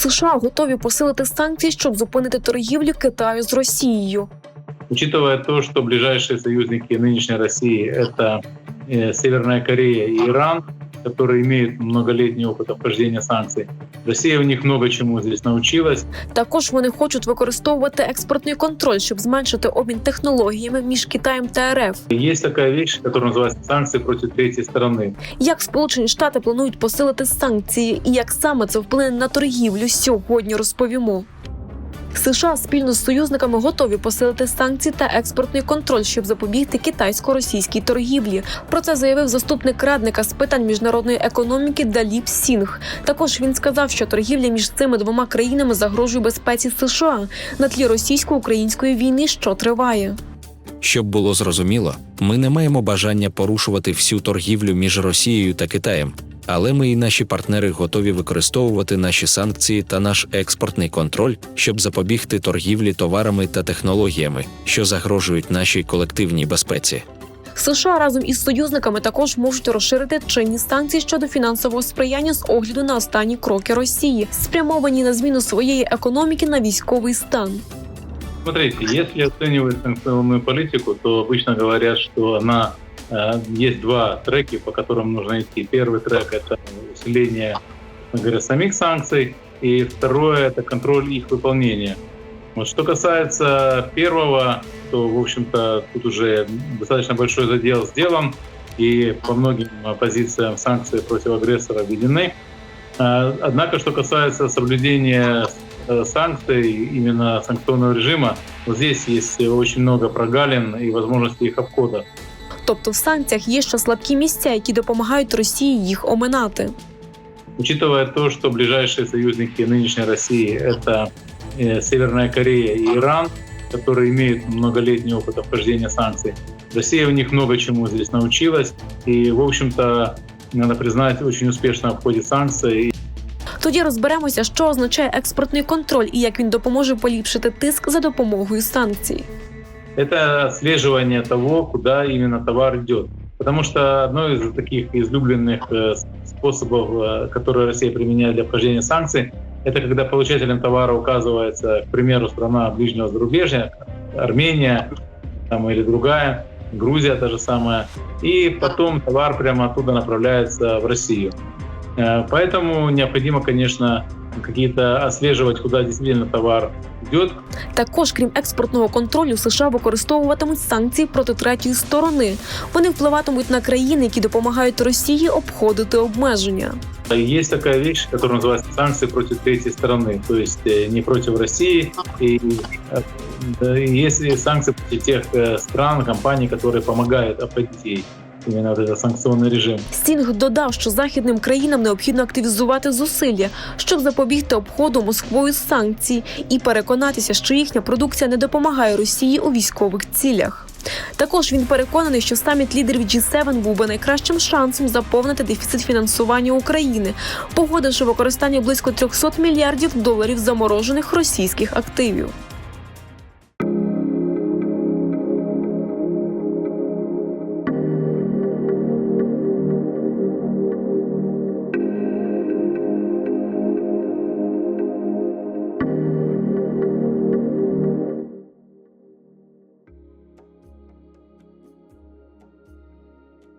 США готові посилити санкції, щоб зупинити торгівлю Китаю з Росією. Учитывая то, что ближайшие союзники нынешней России — это э, Северная Корея и Иран, которые имеют многолетний опыт обхождения санкций, Россия у них много чему здесь научилась. Також вони хочуть використовувати експортний контроль, щоб зменшити обмін технологіями між Китаєм та РФ. И есть такая вещь, которая называется санкции против третьей стороны. Як Сполучені Штати планують посилити санкції, і як саме це вплине на торгівлю, сьогодні розповімо. США спільно з союзниками готові посилити санкції та експортний контроль, щоб запобігти китайсько-російській торгівлі. Про це заявив заступник радника з питань міжнародної економіки Даліп Сінг. Також він сказав, що торгівля між цими двома країнами загрожує безпеці США на тлі російсько-української війни, що триває. Щоб було зрозуміло, ми не маємо бажання порушувати всю торгівлю між Росією та Китаєм, але ми і наші партнери готові використовувати наші санкції та наш експортний контроль, щоб запобігти торгівлі товарами та технологіями, що загрожують нашій колективній безпеці. США разом із союзниками також можуть розширити чинні санкції щодо фінансового сприяння з огляду на останні кроки Росії, спрямовані на зміну своєї економіки на військовий стан. Смотрите, если оценивать санкционную политику, то обычно говорят, что она есть два треки, по которым нужно идти. Первый трек это усиление, говоря, самих санкций, и второе это контроль их выполнения. Вот что касается первого, то, в общем-то, тут уже достаточно большой задел сделан, и по многим позициям санкции против агрессора введены. Э, Однако, что касается соблюдения э, санкций, именно санкционного режима, вот здесь есть очень много прогалин и возможностей их обхода. Тобто в санкціях є ще слабкі місця, які допомагають Росії їх оминати. Учитывая то, что ближайшие союзники нынешней России — это э, Северная Корея и Иран, которые имеют многолетний опыт обхождения санкций, Россия у них много чему здесь научилась и, в общем-то, надо признать, очень успешно обходит санкции. Тоді розберемося, що означає експортний контроль і як він допоможе поліпшити тиск за допомогою санкцій. Это отслеживание того, куда именно товар идет. Потому что одно из таких излюбленных э, способов, э, которые Россия применяет для обхождения санкций, это когда получателем товара указывается, к примеру, страна ближнего зарубежья, Армения там, или другая, Грузия та же самая, и потом товар прямо оттуда направляется в Россию. Э, Поэтому необходимо, конечно, какие-то отслеживать, куда действительно товар идет, Також, крім експортного контролю, США використовуватимуть санкції проти третьої сторони. Вони впливатимуть на країни, які допомагають Росії обходити обмеження. Есть такая вещь, которая называется санкции против третьей стороны, то есть э, не против России. И э, да, и есть и санкции против тех э, стран, компаний, которые помогают обходить ей именно вот этот санкционный режим. Стінг додав, що західним країнам необхідно активізувати зусилля, щоб запобігти обходу Москвою санкцій і переконатися, що їхня продукція не допомагає Росії у військових цілях. Також він переконаний, що саміт лідерів G7 був би найкращим шансом заповнити дефіцит фінансування України, погодивши використання близько 300 мільярдів доларів заморожених російських активів.